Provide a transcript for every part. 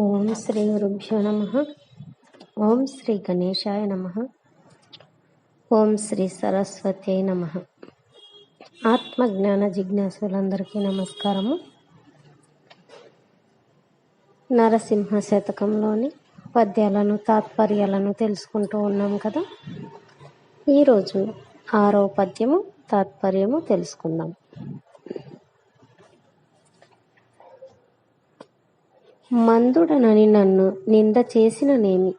ఓం శ్రీ గురుభ్యో నమ. ఓం శ్రీ గణేశాయ నమ. ఓం శ్రీ సరస్వతి నమ. ఆత్మజ్ఞాన జిజ్ఞాసులందరికీ నమస్కారము. నరసింహ శతకంలోని పద్యాలను తాత్పర్యాలను తెలుసుకుంటూ ఉన్నాం కదా. ఈరోజు ఆరో పద్యము తాత్పర్యము తెలుసుకుందాం. మందుడనని నన్ను నింద చేసిననేమి?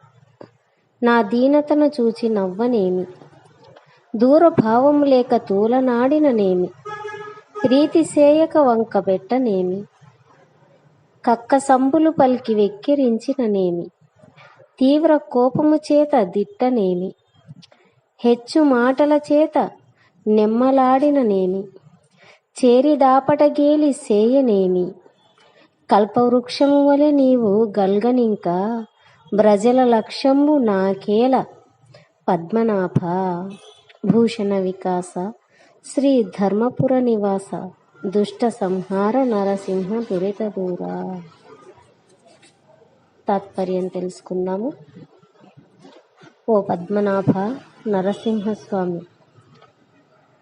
నా దీనతను చూచి నవ్వనేమి? దూరభావం లేక తూలనాడిననేమి? ప్రీతి సేయక వంక పెట్టనేమి? కక్క సంబులు పలికి వెక్కిరించిననేమి? తీవ్ర కోపము చేత దిట్టనేమి? హెచ్చు మాటల చేత నెమ్మలాడిననేమి? చేరిదాపటగేలి సేయనేమి? కల్పవృక్షము వలె నీవు గల్గనింక బ్రజల లక్ష్యంబు నాకేల పద్మనాభ. భూషణ వికాస శ్రీ ధర్మపుర నివాస దుష్ట సంహార నరసింహ దురిత దూర. తాత్పర్యం తెలుసుకుందాము. ఓ పద్మనాభ నరసింహస్వామి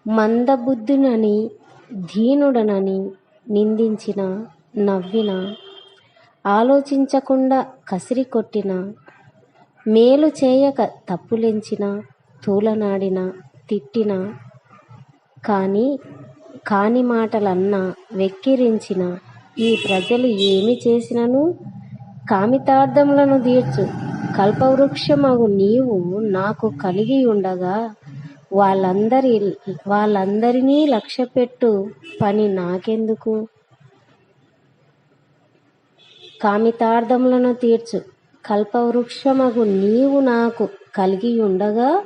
మందబుద్ధునని ధీనుడనని నిందించిన నవ్విన ఆలోచించకుండా కసిరి కొట్టిన మేలు చేయక తప్పులెంచిన తూలనాడిన తిట్టిన కానీ కాని మాటలన్నా వెక్కిరించిన ఈ ప్రజలు ఏమి చేసినను? కామితార్థములను తీర్చు. కల్పవృక్షమగు నీవు నాకు కలిగి ఉండగా వాళ్ళందరి వాళ్ళందరినీ లక్ష్యపెట్టు పని నాకెందుకు? కామితార్థములను తీర్చు. కల్పవృక్షమగు నీవు నాకు కలిగి ఉండగా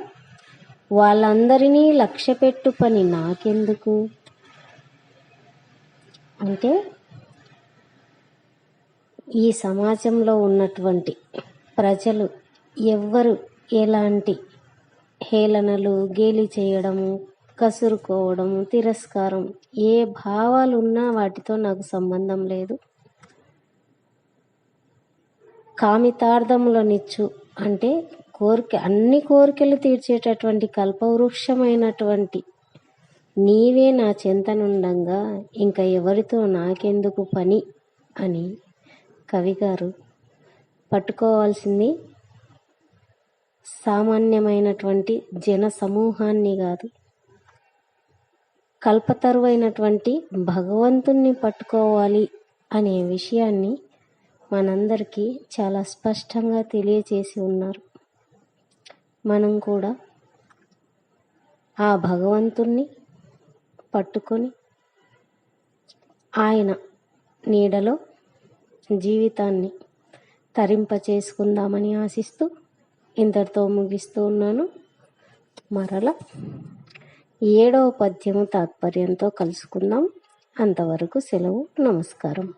వాళ్ళందరినీ లక్ష్యపెట్టు పని నాకెందుకు? అంటే ఈ సమాజంలో ఉన్నటువంటి ప్రజలు ఎవ్వరు ఎలాంటి హేళనలు గేలి చేయడము కసురుకోవడము తిరస్కారం ఏ భావాలు ఉన్నా వాటితో నాకు సంబంధం లేదు. కామితార్థములనిచ్చు. అంటే కోరిక అన్ని కోరికలు తీర్చేటటువంటి కల్పవృక్షమైనటువంటి నీవే నా చింతనుండంగా ఇంకా ఎవరితో నాకెందుకు పని? అని కవిగారు పట్టుకోవాల్సింది సామాన్యమైనటువంటి జన సమూహాన్ని కాదు. కల్పతరువైనటువంటి భగవంతుణ్ణి పట్టుకోవాలి అనే విషయాన్ని మనందరికీ చాలా స్పష్టంగా తెలియచేసి ఉన్నారు. మనం కూడా ఆ భగవంతుణ్ణి పట్టుకొని ఆయన నీడలో జీవితాన్ని తరింప చేసుకుందామని ఆశిస్తూ ఇంతటితో ముగిస్తూ ఉన్నాను. మరల ఏడవ పద్యము తాత్పర్యంతో కలుసుకుందాం. అంతవరకు సెలవు నమస్కారం.